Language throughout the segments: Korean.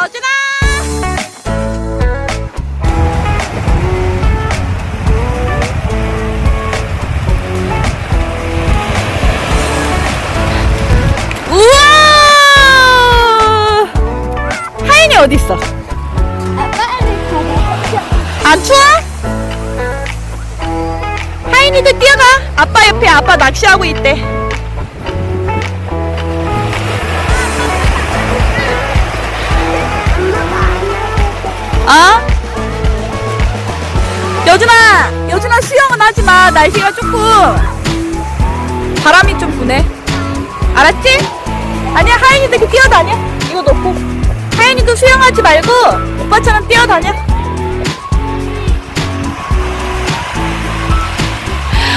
여준아! 우와! 하인이 어딨어? 안 추워? 하인이도 뛰어가. 아빠 옆에 아빠 낚시하고 있대. 여준아, 여준아 수영은 하지 마. 날씨가 조금 바람이 좀 부네. 알았지? 아니야, 하인이도 이렇게 뛰어다녀. 이거 놓고. 하인이도 수영하지 말고 오빠처럼 뛰어다녀.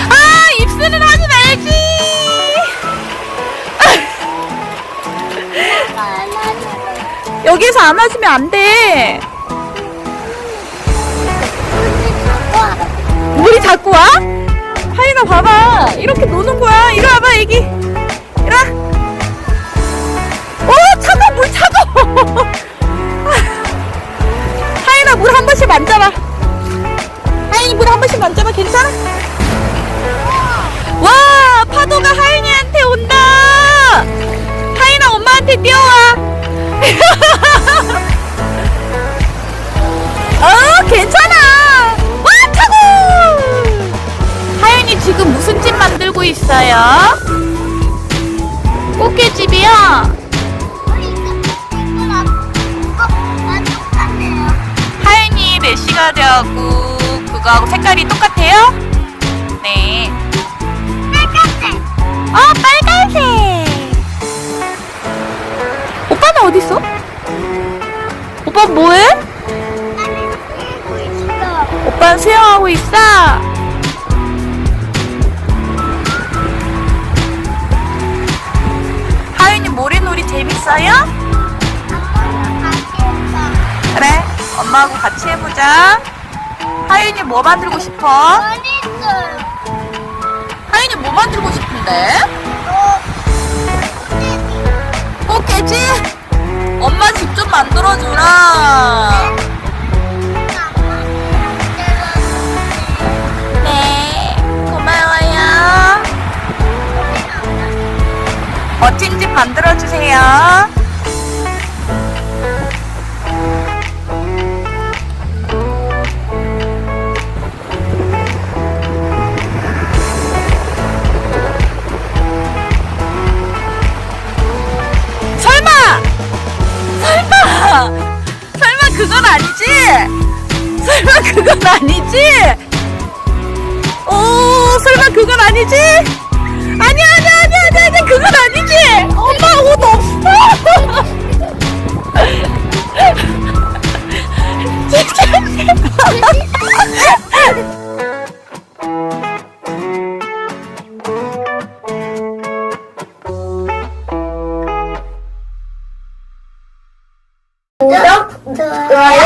아 입술은 하지 말지 여기서 안아주면 안돼 있어요? 꽃게집이요? 하인이 메시가 되었고 그거하고 색깔이 똑같아요? 네 어, 빨간색. 오빠는 어디 있어? 오빠 뭐해? 오빠는 수영하고 있어. 재밌어요? 그래, 엄마하고 같이 해보자. 하윤이 뭐 만들고 싶어? 하윤이 뭐 만들고 싶은데? 멋진 집 만들어주세요. 설마! 설마! 설마 그건 아니지? 설마 그건 아니지? 오, 설마 그건 아니지? 的。